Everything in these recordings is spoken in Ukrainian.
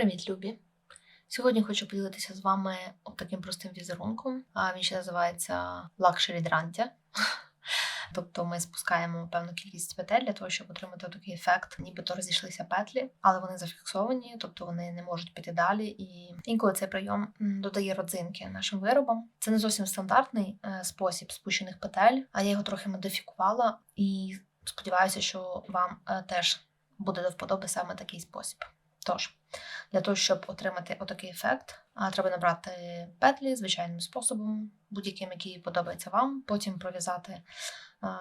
Привіт, любі! Сьогодні хочу поділитися з вами таким простим візерунком. Він ще називається Luxury Drantя. Тобто ми спускаємо певну кількість петель для того, щоб отримати такий ефект, нібито розійшлися петлі, але вони зафіксовані, тобто вони не можуть піти далі. І інколи цей прийом додає родзинки нашим виробам. Це не зовсім стандартний е, спосіб спущених петель, а я його трохи модифікувала і сподіваюся, що вам е, теж буде до вподоби саме такий спосіб. Тож, для того, щоб отримати отакий ефект, треба набрати петлі звичайним способом, будь-яким, який подобається вам, потім пров'язати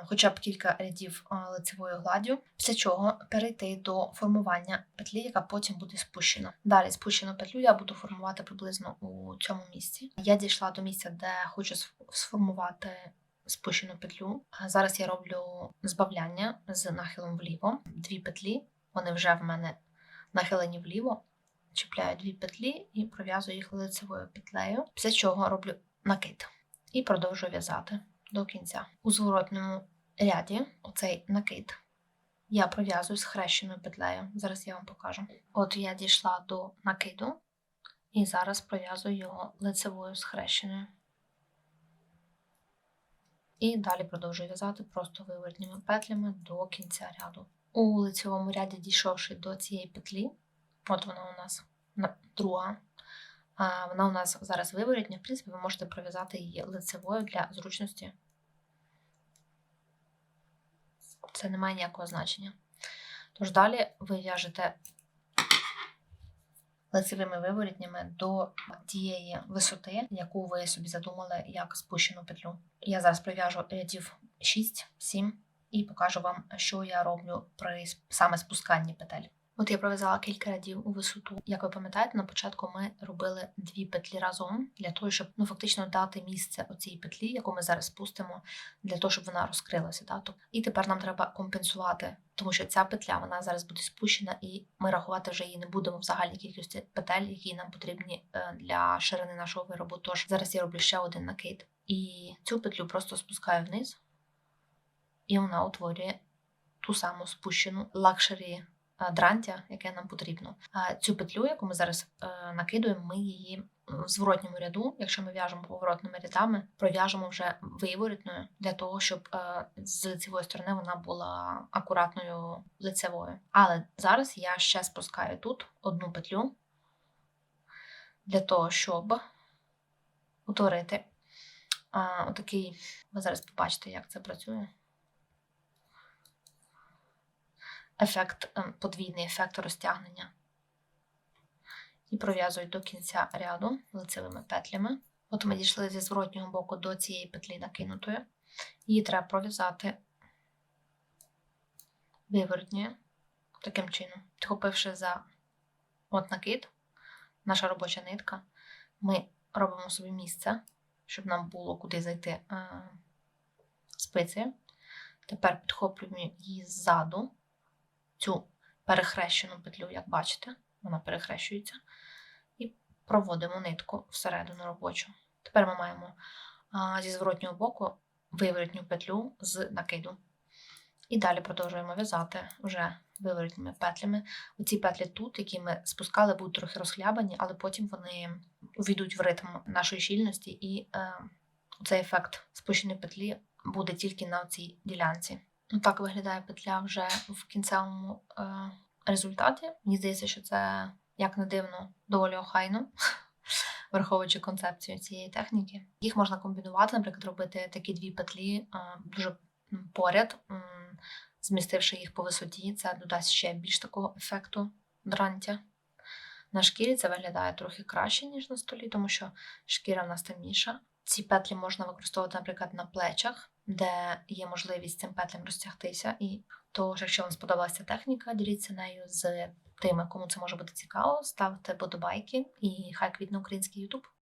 хоча б кілька рядів лицевою гладдю, після чого перейти до формування петлі, яка потім буде спущена. Далі спущену петлю я буду формувати приблизно у цьому місці. Я дійшла до місця, де хочу сформувати спущену петлю. Зараз я роблю збавляння з нахилом вліво. Дві петлі, вони вже в мене нахилені вліво, чіпляю дві петлі і пров'язую їх лицевою петлею, після чого роблю накид і продовжую в'язати до кінця. У зворотному ряді оцей накид я пров'язую з хрещеною петлею. Зараз я вам покажу. От я дійшла до накиду і зараз пров'язую його лицевою схрещеною. І далі продовжую в'язати просто виворотніми петлями до кінця ряду. У лицевому ряді, дійшовши до цієї петлі, от вона у нас на- друга, вона у нас зараз виворотня. В принципі, ви можете пров'язати її лицевою для зручності. Це не має ніякого значення. Тож далі ви в'яжете лицевими виворітнями до тієї висоти, яку ви собі задумали як спущену петлю. Я зараз пров'яжу рядів 6-7 і покажу вам, що я роблю при саме спусканні петель. От я пров'язала кілька рядів у висоту. Як ви пам'ятаєте, на початку ми робили дві петлі разом для того, щоб ну фактично дати місце оцій петлі, яку ми зараз спустимо, для того, щоб вона розкрилася. Да? І тепер нам треба компенсувати, тому що ця петля вона зараз буде спущена, і ми рахувати вже її не будемо в загальній кількості петель, які нам потрібні е, для ширини нашого виробу. Тож зараз я роблю ще один накид. І цю петлю просто спускаю вниз, і вона утворює ту саму спущену лакшері е, дрантя, яке нам потрібно. Цю петлю, яку ми зараз е, накидуємо, ми її в зворотньому ряду, якщо ми в'яжемо поворотними рядами, пров'яжемо вже виворотною для того, щоб е, з лицевої сторони вона була акуратною лицевою. Але зараз я ще спускаю тут одну петлю для того, щоб утворити отакий. Ви зараз побачите, як це працює. Ефект, ем, подвійний ефект розтягнення. І пров'язую до кінця ряду лицевими петлями. От ми дійшли зі зворотнього боку до цієї петлі накинутої. Її треба пров'язати виворотньою, таким чином. Підхопивши за от накид, наша робоча нитка, ми робимо собі місце, щоб нам було куди зайти е, спиці. Тепер підхоплюємо її ззаду, цю перехрещену петлю, як бачите, вона перехрещується, і проводимо нитку всередину робочу. Тепер ми маємо зі зворотнього боку виворотню петлю з накиду. І далі продовжуємо в'язати вже виворотніми петлями. Оці петлі тут, які ми спускали, будуть трохи розхлябані, але потім вони увійдуть в ритм нашої щільності, і е, цей ефект спущеної петлі буде тільки на цій ділянці. Ну, так виглядає петля вже в кінцевому е, результаті. Мені здається, що це, як не дивно, доволі охайно, враховуючи концепцію цієї техніки. Їх можна комбінувати, наприклад, робити такі дві петлі е, дуже поряд, змістивши їх по висоті. Це додасть ще більш такого ефекту дрантя. На шкірі це виглядає трохи краще, ніж на столі, тому що шкіра в нас темніша. Ці петлі можна використовувати, наприклад, на плечах, де є можливість цим петлям розтягтися. І тож, якщо вам сподобалася техніка, діліться нею з тими, кому це може бути цікаво. Ставте подобайки і хай квітне український Ютуб.